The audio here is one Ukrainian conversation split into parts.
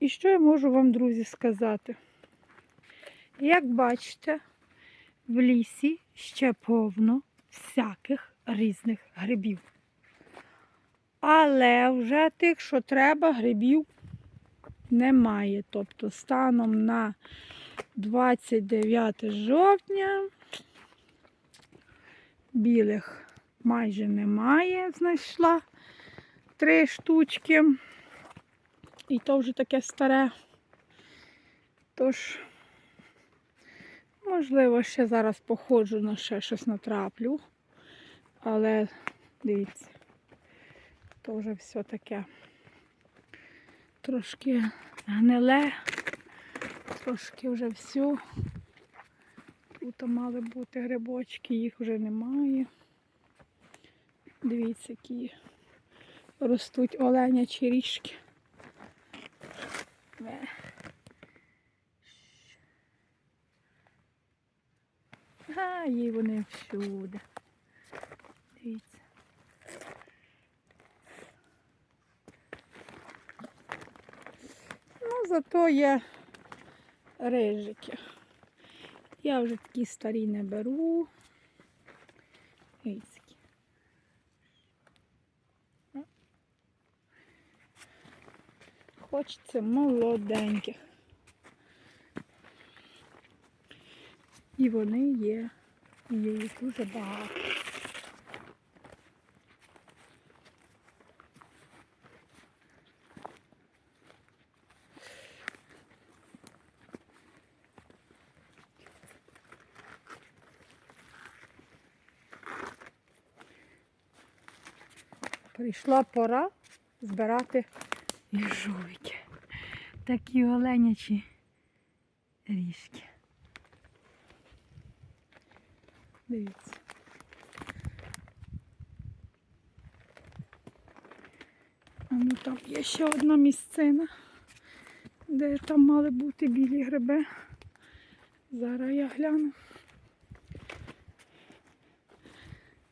І що я можу вам, друзі, сказати? Як бачите, в лісі ще повно всяких різних грибів. Але вже тих, що треба, грибів немає. Тобто станом на 29 жовтня білих майже немає, знайшла три штучки. І то вже таке старе. Тож, можливо, ще зараз походжу на ще щось натраплю. Але дивіться, то вже все таке трошки гниле, трошки вже все. Тут мали бути грибочки, їх вже немає. Дивіться, які ростуть оленячі ріжки. Ве. А, є вони всюди. Дивіться. Ну, зато є рижики. Я вже такі старі не беру. Дивіться. які. Хочеться молоденьких. І вони є. І Є їх дуже багато. Прийшла пора збирати їжовики. Такі оленячі ріжки. Дивіться. А ну там є ще одна місцина, де там мали бути білі гриби. Зараз я гляну.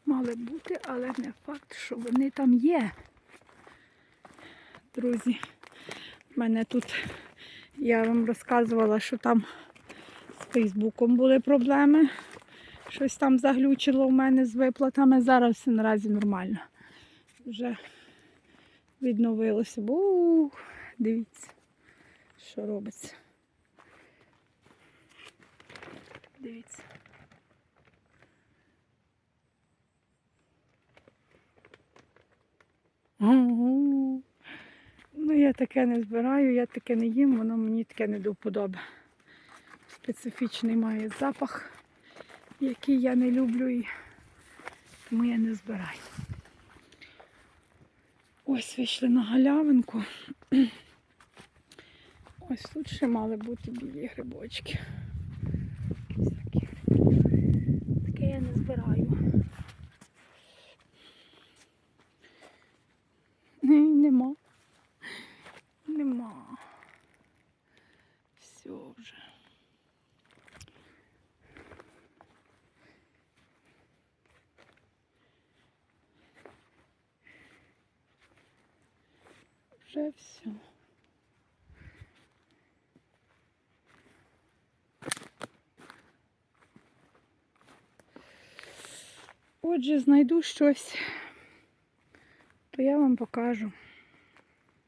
Мали бути, але не факт, що вони там є. Друзі, в мене тут я вам розказувала, що там з Фейсбуком були проблеми. Щось там заглючило в мене з виплатами. Зараз все наразі нормально. Вже відновилося. Бо ух, дивіться, що робиться. Дивіться. Ого. Я таке не збираю, я таке не їм, воно мені таке не до вподоби. Специфічний має запах, який я не люблю, і тому я не збираю. Ось вийшли на галявинку. Ось тут ще мали бути білі грибочки. Вже. Вже все. Отже, знайду щось, то я вам покажу.